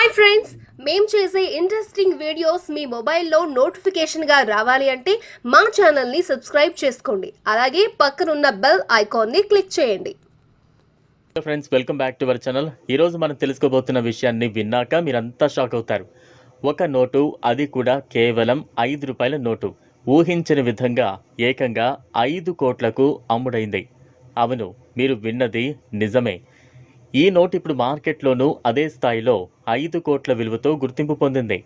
Hi friends మేము చేసే interesting videos మీ మొబైల్లో నోటిఫికేషన్గా రావాలి అంటే మా ఛానల్ని సబ్స్క్రైబ్ చేసుకోండి. అలాగే పక్కనున్న బెల్ ఐకాన్ని క్లిక్ చేయండి. Hello friends welcome back to our channel ఈరోజు మనం తెలుసుకోబోతున్న విషయాన్ని విన్నాక మీరంతా షాక్ అవుతారు. ఒక నోటు అది కూడా కేవలం ఐదు రూపాయల నోటు. ఊహించని విధంగా ఏకంగా ఐదు కోట్లకు అమ్ముడైంది. అవును మీరు విన్నది నిజమే. ఈ నోట్ ఇప్పుడు మార్కెట్లోనూ అదే స్థాయిలో ఐదు కోట్ల విలువతో గుర్తింపు పొందింది.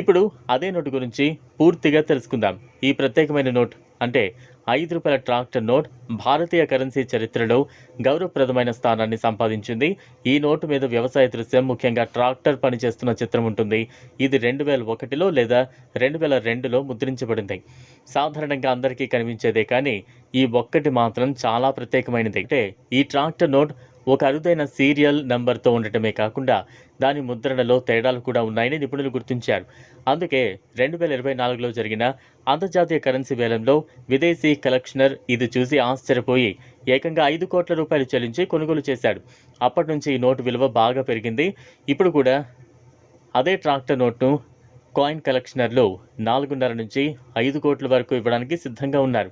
ఇప్పుడు అదే నోటు గురించి పూర్తిగా తెలుసుకుందాం. ఈ ప్రత్యేకమైన నోట్ అంటే ఐదు రూపాయల ట్రాక్టర్ నోట్ భారతీయ కరెన్సీ చరిత్రలో గౌరవప్రదమైన స్థానాన్ని సంపాదించింది. ఈ నోటు మీద వ్యవసాయ దృశ్యం ముఖ్యంగా ట్రాక్టర్ పనిచేస్తున్న చిత్రం ఉంటుంది. ఇది రెండు వేల ఒకటిలో లేదా రెండు వేల రెండులో ముద్రించబడింది. సాధారణంగా అందరికీ కనిపించేదే కానీ ఈ ఒక్కటి మాత్రం చాలా ప్రత్యేకమైనది. అంటే ఈ ట్రాక్టర్ నోట్ ఒక అరుదైన సీరియల్ నంబర్తో ఉండటమే కాకుండా దాని ముద్రణలో తేడాలు కూడా ఉన్నాయని నిపుణులు గుర్తించారు. అందుకే రెండు వేల ఇరవై నాలుగులో జరిగిన అంతర్జాతీయ కరెన్సీ వేలంలో విదేశీ కలెక్షనర్ ఇది చూసి ఆశ్చర్యపోయి ఏకంగా ఐదు కోట్ల రూపాయలు చెల్లించి కొనుగోలు చేశాడు. అప్పటి నుంచి ఈ నోటు విలువ బాగా పెరిగింది. ఇప్పుడు కూడా అదే ట్రాక్టర్ నోట్ను కాయిన్ కలెక్షనర్లు నాలుగున్నర నుంచి ఐదు కోట్ల వరకు ఇవ్వడానికి సిద్ధంగా ఉన్నారు.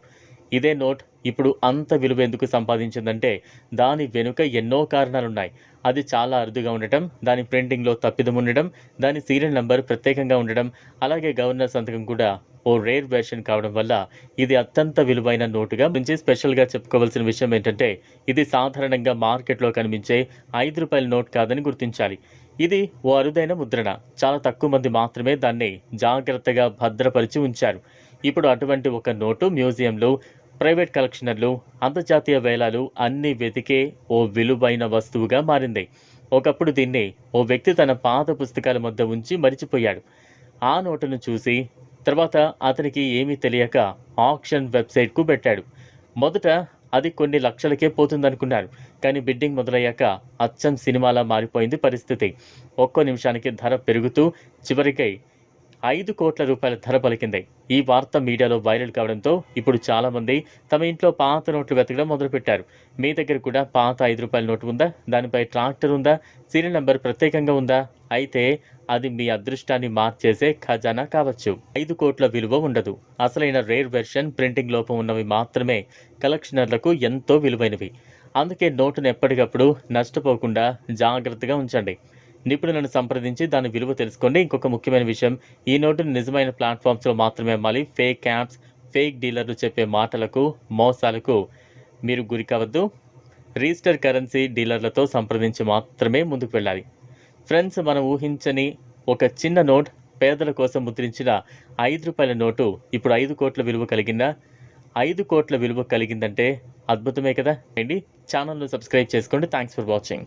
ఇదే నోట్ ఇప్పుడు అంత విలువ ఎందుకు సంపాదించిందంటే దాని వెనుక ఎన్నో కారణాలున్నాయి. అది చాలా అరుదుగా ఉండటం దాని ప్రింటింగ్లో తప్పిదం ఉండడం దాని సీరియల్ నెంబర్ ప్రత్యేకంగా ఉండడం అలాగే గవర్నర్ సంతకం కూడా ఓ రేర్ వెర్షన్ కావడం వల్ల ఇది అత్యంత విలువైన నోటుగా నుంచి స్పెషల్గా చెప్పుకోవాల్సిన విషయం ఏంటంటే ఇది సాధారణంగా మార్కెట్లో కనిపించే ఐదు రూపాయల నోట్ కాదని గుర్తించాలి. ఇది ఓ అరుదైన ముద్రణ. చాలా తక్కువ మంది మాత్రమే దాన్ని జాగ్రత్తగా భద్రపరిచి ఉంచారు. ఇప్పుడు అటువంటి ఒక నోటు మ్యూజియంలో ప్రైవేట్ కలెక్షనర్లు అంతర్జాతీయ వేలాలు అన్ని వెతికే ఓ విలువైన వస్తువుగా మారింది. ఒకప్పుడు దీన్ని ఓ వ్యక్తి తన పాత పుస్తకాల మధ్య ఉంచి మరిచిపోయాడు. ఆ నోటును చూసి తర్వాత అతనికి ఏమీ తెలియక ఆక్షన్ వెబ్సైట్కు పెట్టాడు. మొదట అది కొన్ని లక్షలకే పోతుందనుకున్నారు కానీ బిడ్డింగ్ మొదలయ్యాక అచ్చం సినిమాలా మారిపోయింది పరిస్థితి. ఒక్కో నిమిషానికి ధర పెరుగుతూ చివరికై ఐదు కోట్ల రూపాయల ధర పలికింది. ఈ వార్త మీడియాలో వైరల్ కావడంతో ఇప్పుడు చాలామంది తమ ఇంట్లో పాత నోట్లు వెతకడం మొదలుపెట్టారు. మీ దగ్గర కూడా పాత ఐదు రూపాయల నోటు ఉందా? దానిపై ట్రాక్టర్ ఉందా? సీరియల్ నెంబర్ ప్రత్యేకంగా ఉందా? అయితే అది మీ అదృష్టాన్ని మార్చేసే ఖజానా కావచ్చు. ఐదు కోట్ల విలువ ఉండదు. అసలైన రేర్ వెర్షన్ ప్రింటింగ్ లోపం ఉన్నవి మాత్రమే కలెక్షనర్లకు ఎంతో విలువైనవి. అందుకే నోటును ఎప్పటికప్పుడు నష్టపోకుండా జాగ్రత్తగా ఉంచండి. నిపుణులను సంప్రదించి దాని విలువ తెలుసుకోండి ఇంకొక ముఖ్యమైన విషయం ఈ నోటును నిజమైన ప్లాట్ఫామ్స్లో మాత్రమే అమ్మాలి. ఫేక్ యాప్స్ ఫేక్ డీలర్లు చెప్పే మాటలకు మోసాలకు మీరు గురి కావద్దు. రిజిస్టర్ కరెన్సీ డీలర్లతో సంప్రదించి మాత్రమే ముందుకు వెళ్ళాలి. ఫ్రెండ్స్ మనం ఊహించని ఒక చిన్న నోట్ పేదల కోసం ముద్రించిన ఐదు రూపాయల నోటు ఇప్పుడు ఐదు కోట్ల విలువ కలిగిందా? ఐదు కోట్ల విలువ కలిగిందంటే అద్భుతమే కదా. అండి ఛానల్ను సబ్స్క్రైబ్ చేసుకోండి. Thanks for watching